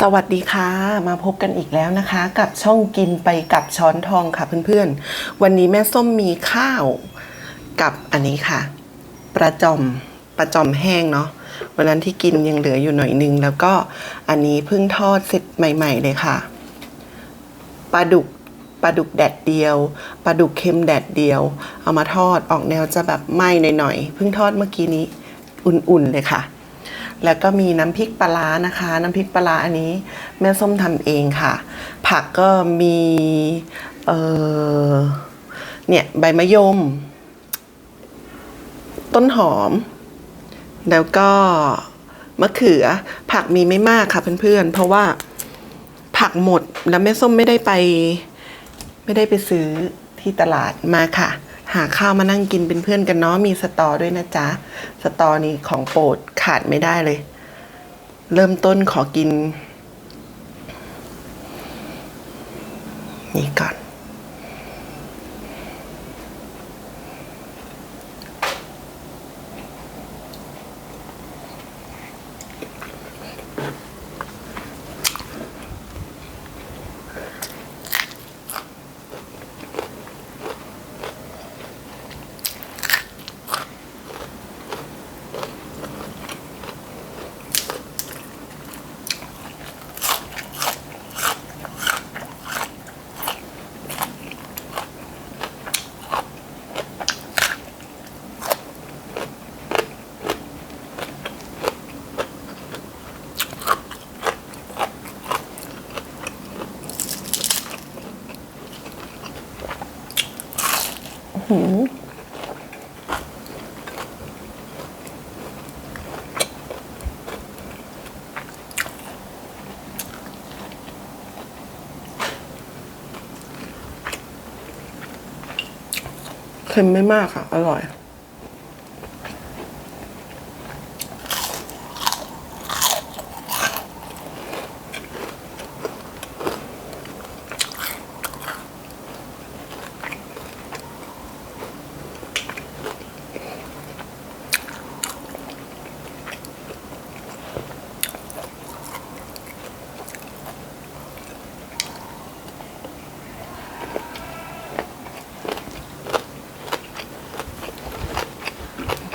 สวัสดีค่ะ มาพบกันอีกแล้วนะคะ กับช่องกินไปกับช้อนทองค่ะเพื่อนๆ วันนี้แม่ส้มมีข้าวกับอันนี้ค่ะปลาจอมปลาจอมแห้งเนาะวันนั้นที่กินยังเหลืออยู่หน่อยนึง แล้วก็อันนี้เพิ่งทอดเสร็จใหม่ ๆ เลยค่ะปลาดุกปลาดุกแดดเดียวปลาดุกเค็มแดดเดียว เอามาทอดออกแนวจะแบบไหม้หน่อยๆเพิ่งทอดเมื่อกี้นี้อุ่นๆเลยค่ะ แล้วก็มีน้ำพริกปลานะคะ น้ำพริกปลาร้าอันนี้แม่ส้มทำเองค่ะ ผักก็มีเออเนี่ยใบมะยม ต้นหอม แล้วก็มะเขือ ผักมีไม่มากค่ะเพื่อนๆ เพราะว่าผักหมดแล้วแม่ส้มไม่ได้ไป ไม่ได้ไปซื้อที่ตลาดมาค่ะ หาข้าวมานั่งกินเป็นเพื่อนกันเนาะมีสตอด้วยนะจ๊ะ สตอนี่ของโปรดขาดไม่ได้เลย เริ่มต้นขอกิน นี่ก่อน เค็มไม่มากค่ะ อร่อย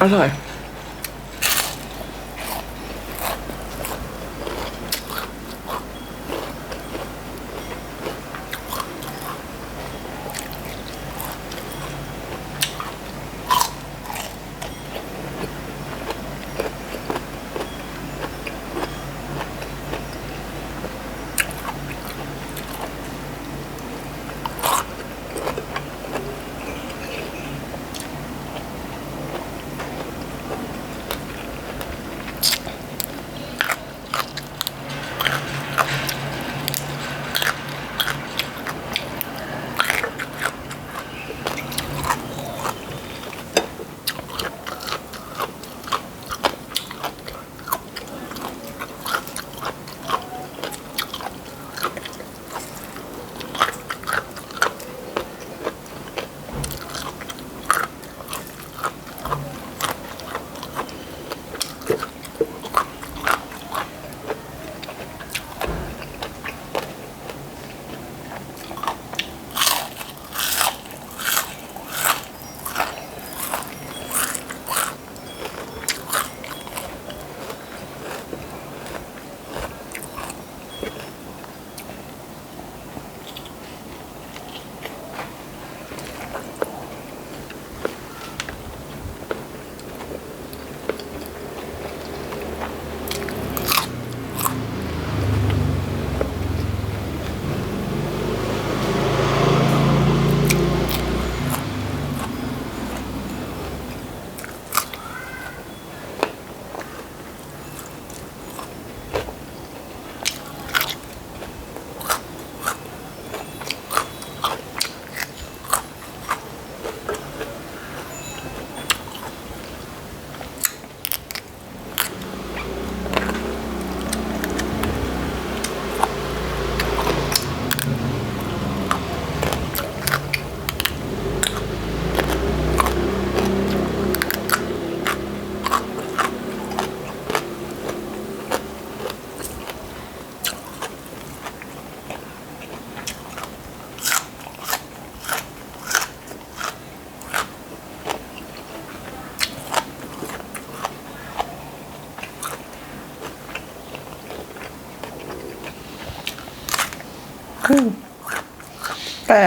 อร่อ แต่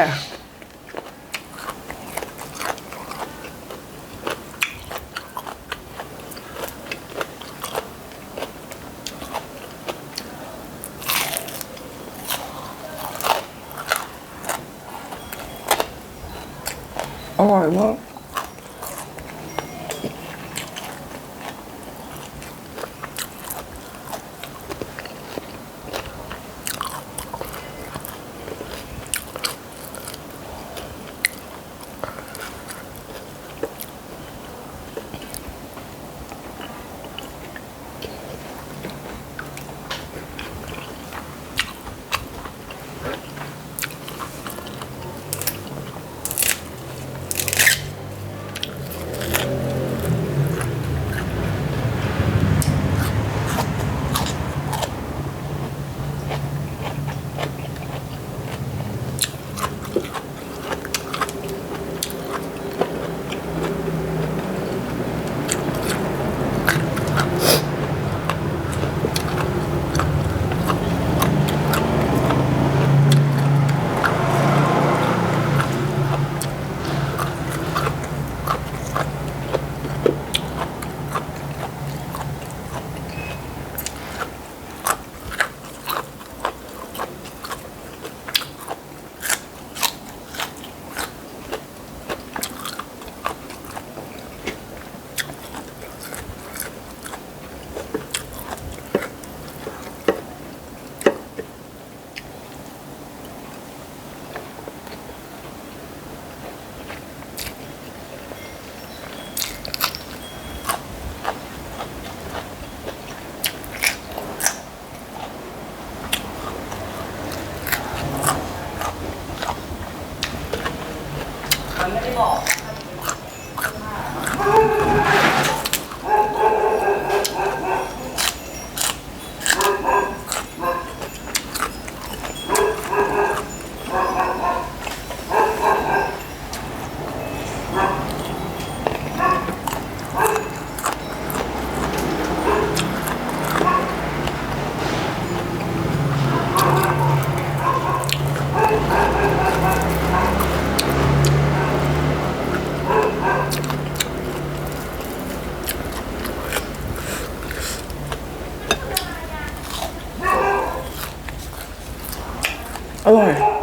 อร่อยมาก อร่อย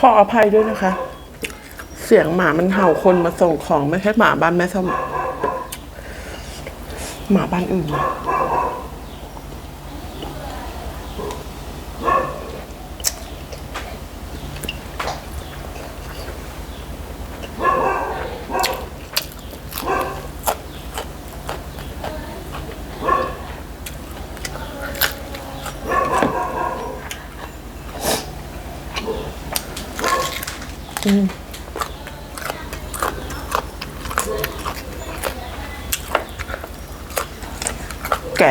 ข ออภัยด้วยนะคะ เสียงหมามันเห่าคนมาส่งของไม่ใช่หมาบ้านแม่ส้มหมาบ้านอื่น ก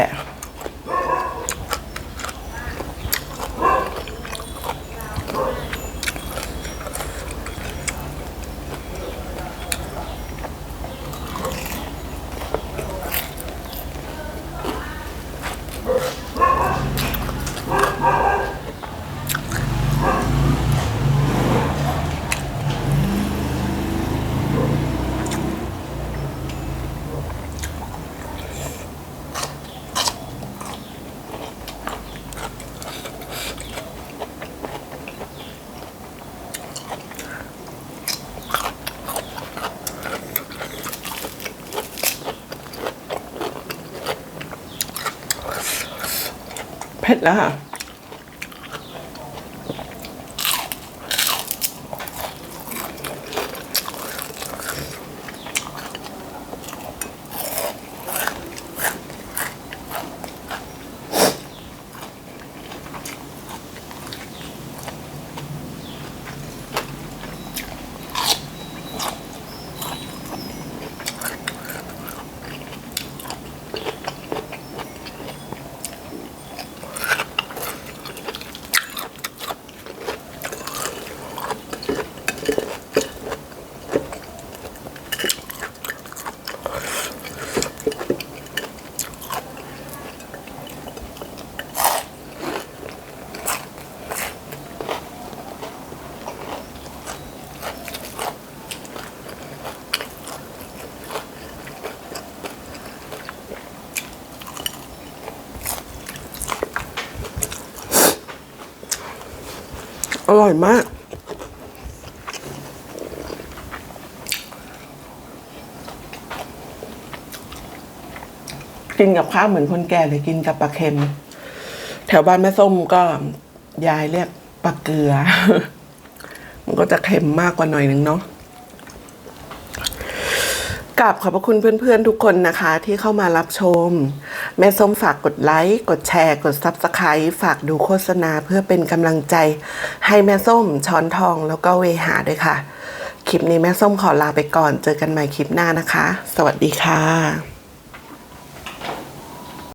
ะผ็ดแล้วค่ะ ร่อยมาก กินกับข้าวเหมือนคนแก่เลยกินกับปลาเค็ม แถวบ้านแม่ส้มก็ยายเรียกปลาเกลือ มันก็จะเค็มมากกว่าหน่อยนึงเนาะกราบขอบพระคุณเพื่อนๆทุกคนนะคะ ที่เข้ามารับชม แม่ส้มฝากกดไลค์ กดแชร์ กด Subscribe ฝากดูโฆษณาเพื่อเป็นกำลังใจ ให้แม่ส้มช้อนทองแล้วก็เวหาด้วยค่ะ คลิปนี้แม่ส้มขอลาไปก่อน เจอกันใหม่คลิปหน้านะคะ สวัสดีค่ะ